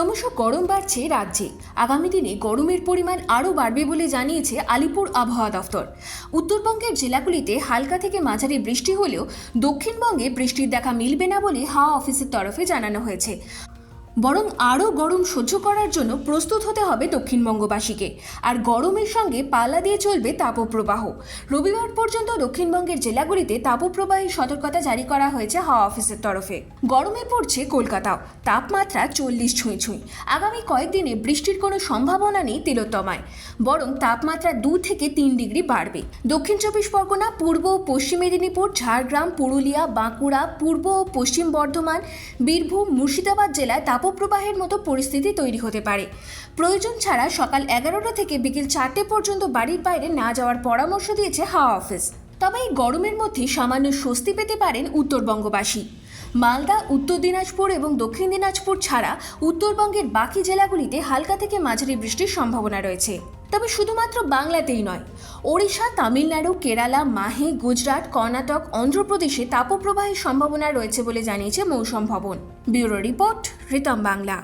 ক্রমশ গরম বাড়ছে রাজ্যে। আগামী দিনে গরমের পরিমাণ আরও বাড়বে বলে জানিয়েছে আলিপুর আবহাওয়া দফতর। উত্তরবঙ্গের জেলাগুলিতে হালকা থেকে মাঝারি বৃষ্টি হলেও দক্ষিণবঙ্গে বৃষ্টির দেখা মিলবে না বলে হাওয়া অফিসের তরফে জানানো হয়েছে। বরং আরও গরম সহ্য করার জন্য প্রস্তুত হতে হবে দক্ষিণবঙ্গবাসীকে। আর গরমের সঙ্গে পাল্লা দিয়ে চলবে তাপপ্রবাহ। রবিবার পর্যন্ত দক্ষিণবঙ্গের জেলাগুলিতে তাপপ্রবাহের সতর্কতা জারি করা হয়েছে হাওয়া অফিসের তরফে। গরমে পড়ছে কলকাতাও। তাপমাত্রা চল্লিশ ছুঁই ছুঁই। আগামী কয়েকদিনে বৃষ্টির কোনো সম্ভাবনা নেই তিলোত্তমায়। বরং তাপমাত্রা দু থেকে তিন ডিগ্রি বাড়বে। দক্ষিণ চব্বিশ পরগনা, পূর্ব ও পশ্চিম মেদিনীপুর, ঝাড়গ্রাম, পুরুলিয়া, বাঁকুড়া, পূর্ব ও পশ্চিম বর্ধমান, বীরভূম, মুর্শিদাবাদ জেলায় তাপপ্রবাহের মতো পরিস্থিতি তৈরি হতে পারে। প্রয়োজন ছাড়া সকাল এগারোটা থেকে বিকেল চারটে পর্যন্ত বাড়ির বাইরে না যাওয়ার পরামর্শ দিয়েছে হাওয়া অফিস। তবে এই গরমের মধ্যে সামান্য স্বস্তি পেতে পারেন উত্তরবঙ্গবাসী মালদা, উত্তর দিনাজপুর এবং দক্ষিণ দিনাজপুর ছাড়া উত্তরবঙ্গের বাকি জেলাগুলিতে হালকা থেকে মাঝারি বৃষ্টির সম্ভাবনা রয়েছে। তবে শুধুমাত্র বাংলাতেই নয়, ওড়িশা, তামিলনাড়ু, কেরালা, মাহে, গুজরাট, কর্ণাটক, অন্ধ্রপ্রদেশে তাপপ্রবাহের সম্ভাবনা রয়েছে বলে জানিয়েছে মৌসম ভবন। Bureau report Ritam Bangla